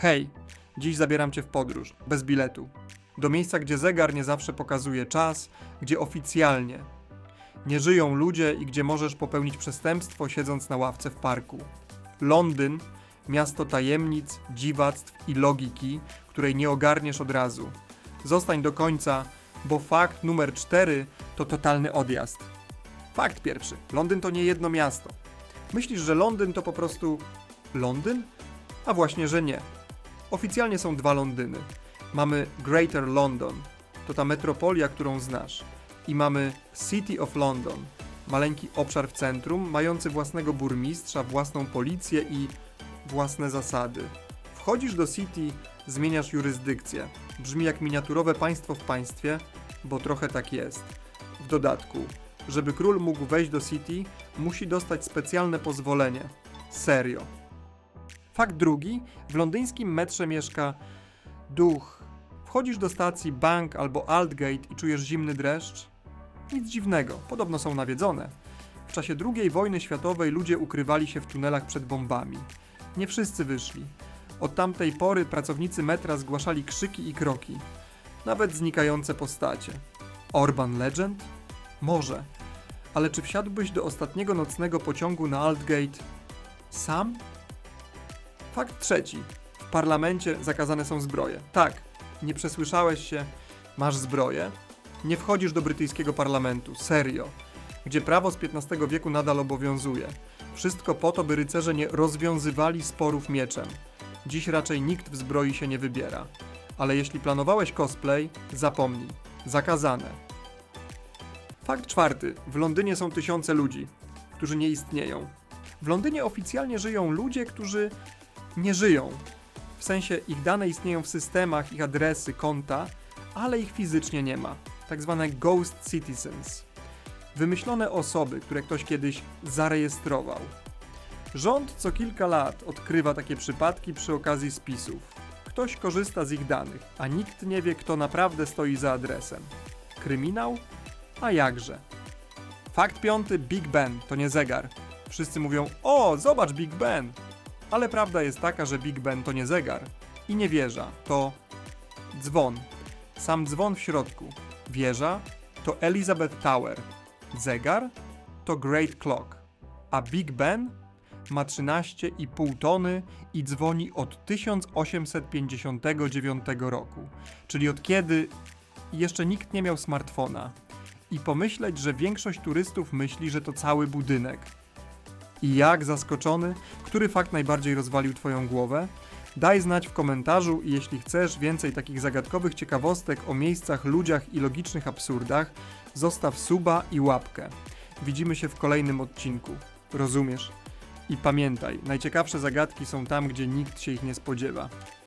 Hej, dziś zabieram cię w podróż, bez biletu. Do miejsca, gdzie zegar nie zawsze pokazuje czas, gdzie oficjalnie nie żyją ludzie i gdzie możesz popełnić przestępstwo siedząc na ławce w parku. Londyn, miasto tajemnic, dziwactw i logiki, której nie ogarniesz od razu. Zostań do końca, bo fakt numer cztery to totalny odjazd. Fakt pierwszy. Londyn to nie jedno miasto. Myślisz, że Londyn to po prostu Londyn? A właśnie, że nie. Oficjalnie są dwa Londyny. Mamy Greater London, to ta metropolia, którą znasz. I mamy City of London, maleńki obszar w centrum, mający własnego burmistrza, własną policję i własne zasady. Wchodzisz do City, zmieniasz jurysdykcję. Brzmi jak miniaturowe państwo w państwie, bo trochę tak jest. W dodatku, żeby król mógł wejść do City, musi dostać specjalne pozwolenie. Serio. Fakt drugi, w londyńskim metrze mieszka duch. Wchodzisz do stacji Bank albo Aldgate i czujesz zimny dreszcz? Nic dziwnego, podobno są nawiedzone. W czasie II wojny światowej ludzie ukrywali się w tunelach przed bombami. Nie wszyscy wyszli. Od tamtej pory pracownicy metra zgłaszali krzyki i kroki, nawet znikające postacie. Urban Legend? Może. Ale czy wsiadłbyś do ostatniego nocnego pociągu na Aldgate sam? Fakt trzeci. W parlamencie zakazane są zbroje. Tak, nie przesłyszałeś się, masz zbroję. Nie wchodzisz do brytyjskiego parlamentu, serio, gdzie prawo z XV wieku nadal obowiązuje. Wszystko po to, by rycerze nie rozwiązywali sporów mieczem. Dziś raczej nikt w zbroi się nie wybiera. Ale jeśli planowałeś cosplay, zapomnij. Zakazane. Fakt czwarty. W Londynie są tysiące ludzi, którzy nie istnieją. W Londynie oficjalnie żyją ludzie, którzy nie żyją. W sensie ich dane istnieją w systemach, ich adresy, konta, ale ich fizycznie nie ma. Tak zwane ghost citizens. Wymyślone osoby, które ktoś kiedyś zarejestrował. Rząd co kilka lat odkrywa takie przypadki przy okazji spisów. Ktoś korzysta z ich danych, a nikt nie wie, kto naprawdę stoi za adresem. Kryminał? A jakże? Fakt piąty: Big Ben to nie zegar. Wszyscy mówią: O, zobacz Big Ben! Ale prawda jest taka, że Big Ben to nie zegar i nie wieża, to dzwon. Sam dzwon w środku. Wieża to Elizabeth Tower. Zegar to Great Clock. A Big Ben ma 13,5 tony i dzwoni od 1859 roku, czyli od kiedy jeszcze nikt nie miał smartfona. I pomyśleć, że większość turystów myśli, że to cały budynek. I jak zaskoczony, który fakt najbardziej rozwalił Twoją głowę? Daj znać w komentarzu i jeśli chcesz więcej takich zagadkowych ciekawostek o miejscach, ludziach i logicznych absurdach, zostaw suba i łapkę. Widzimy się w kolejnym odcinku. Rozumiesz? I pamiętaj, najciekawsze zagadki są tam, gdzie nikt się ich nie spodziewa.